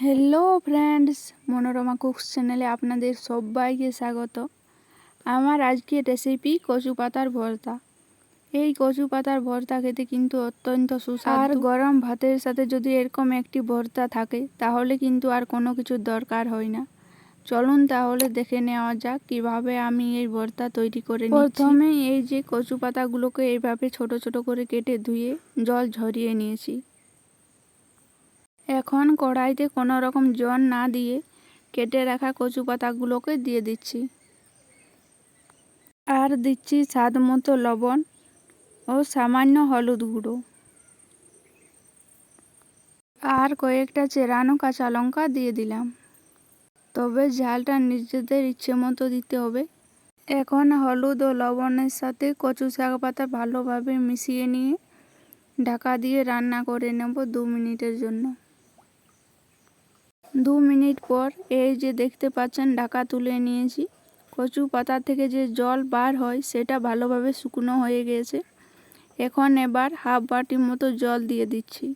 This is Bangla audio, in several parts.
হ্যালো ফ্রেন্ডস মনোরমা কুকস চ্যানেলে আপনাদের সবাইকে স্বাগত। আমার আজকের রেসিপি কচু পাতার ভর্তা। এই কচু পাতার ভর্তা খেতে কিন্তু অত্যন্ত সুস্বাদু। গরম ভাতের সাথে যদি এরকম একটি ভর্তা থাকে, তাহলে কিন্তু আর কোনো কিছুর দরকার হয় না। চলুন তাহলে দেখে নেওয়া যাক কীভাবে আমি এই ভর্তা তৈরি করে প্রথমে এই যে কচু পাতাগুলোকে এইভাবে ছোট ছোট করে কেটে ধুয়ে জল ঝরিয়ে নিয়েছি। এখন কড়াইতে কোনো রকম জল না দিয়ে কেটে রাখা কচু পাতাগুলোকে দিয়ে দিচ্ছি। আর দিচ্ছি স্বাদ মতো লবণ ও সামান্য হলুদ গুঁড়ো। আর কয়েকটা চেরানো কাঁচা লঙ্কা দিয়ে দিলাম। তবে ঝালটা নিজেদের ইচ্ছে মতো দিতে হবে। এখন হলুদ ও লবণের সাথে কচু শাক পাতা ভালোভাবে মিশিয়ে নিয়ে ঢাকা দিয়ে রান্না করে নেব দু মিনিটের জন্য। দু মিনিট পর এই যে দেখতে পাচ্ছেন, ঢাকা তুলে নিয়েছি। কচু পাতা থেকে যে জল বার হয়, সেটা ভালোভাবে শুকনো হয়ে গেছে। এখন এবার হাফ বাটি মতো জল দিয়ে দিচ্ছি।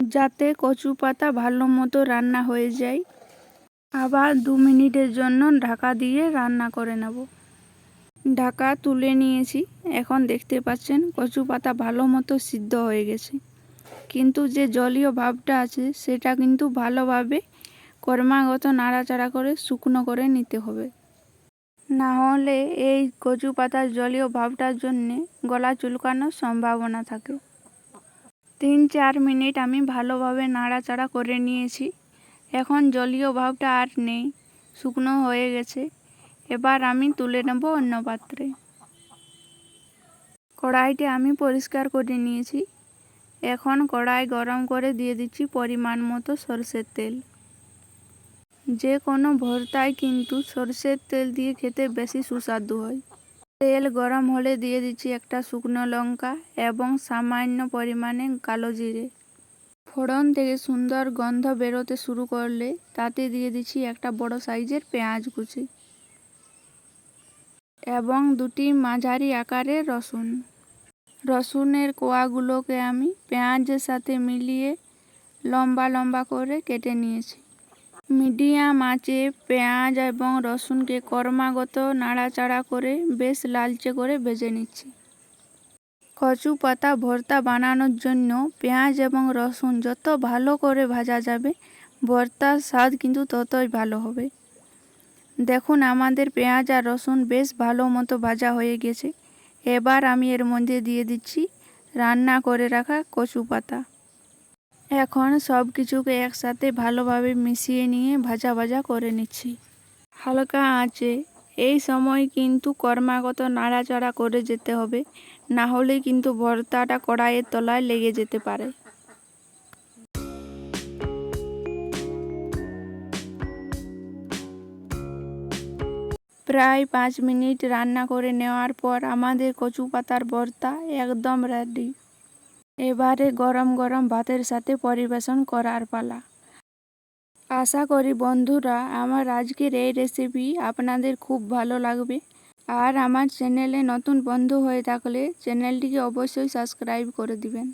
যাতে কচু পাতা ভালো মতো রান্না হয়ে যায়। আবার দু মিনিটের জন্য ঢাকা দিয়ে রান্না করে নেব। ঢাকা তুলে নিয়েছি। এখন দেখতে পাচ্ছেন, কচু পাতা ভালো মতো সিদ্ধ হয়ে গেছে। কিন্তু যে জলীয় ভাবটা আছে, সেটা কিন্তু ভালোভাবে কর্মাগত নাড়াচাড়া করে শুকনো করে নিতে হবে। না হলে এই কচু পাতার জলীয় ভাবটার জন্যে গলা চুলকানোর সম্ভাবনা থাকে। তিন চার মিনিট আমি ভালোভাবে নাড়াচাড়া করে নিয়েছি। এখন জলীয় ভাবটা আর নেই, শুকনো হয়ে গেছে। এবার আমি তুলে নেব অন্য পাত্রে। কড়াইটি আমি পরিষ্কার করে নিয়েছি। এখন কড়াই গরম করে দিয়ে দিচ্ছি পরিমাণ মতো সরষের তেল। যে কোনো ভর্তায় কিন্তু সরষের তেল দিয়ে খেতে বেশি সুস্বাদু হয়। তেল গরম হলে দিয়ে দিচ্ছি একটা শুকনো লঙ্কা এবং সামান্য পরিমাণে কালো জিরে। ফোড়ন থেকে সুন্দর গন্ধ বেরোতে শুরু করলে তাতে দিয়ে দিচ্ছি একটা বড় সাইজের পেঁয়াজ কুচি এবং দুটি মাঝারি আকারের রসুন। রসুনের কোয়াগুলোকে আমি পেঁয়াজের সাথে মিলিয়ে লম্বা লম্বা করে কেটে নিয়েছি। মিডিয়াম আঁচে পেঁয়াজ এবং রসুনকে কর্মাগত নাড়াচাড়া করে বেশ লালচে করে ভেজে নিচ্ছি। কচু পাতা ভর্তা বানানোর জন্য পেঁয়াজ এবং রসুন যত ভালো করে ভাজা যাবে, ভর্তার স্বাদ কিন্তু ততই ভালো হবে। দেখুন, আমাদের পেঁয়াজ আর রসুন বেশ ভালো মতো ভাজা হয়ে গেছে। এবার আমি এর মধ্যে দিয়ে দিচ্ছি রান্না করে রাখা কচু পাতা। এখন সব কিছুকে একসাথে ভালোভাবে মিশিয়ে নিয়ে ভাজা ভাজা করে নিচ্ছি। হালকা আঁচে। এই সময় কিন্তু কর্মাগত নাড়াচাড়া করে যেতে হবে, না হলে কিন্তু ভর্তাটা কড়াইয়ের তলায় লেগে যেতে পারে। প্রায় পাঁচ মিনিট রান্না করে নেওয়ার পর আমাদের কচু পাতার ভর্তা একদম রেডি এবারে গরম গরম ভাতের সাথে পরিবেশন করার পালা। আশা করি বন্ধুরা, আমার আজকের এই রেসিপি আপনাদের খুব ভালো লাগবে। আর আমার চ্যানেলে নতুন বন্ধু হয়ে থাকলে চ্যানেলটিকে অবশ্যই সাবস্ক্রাইব করে দিবেন।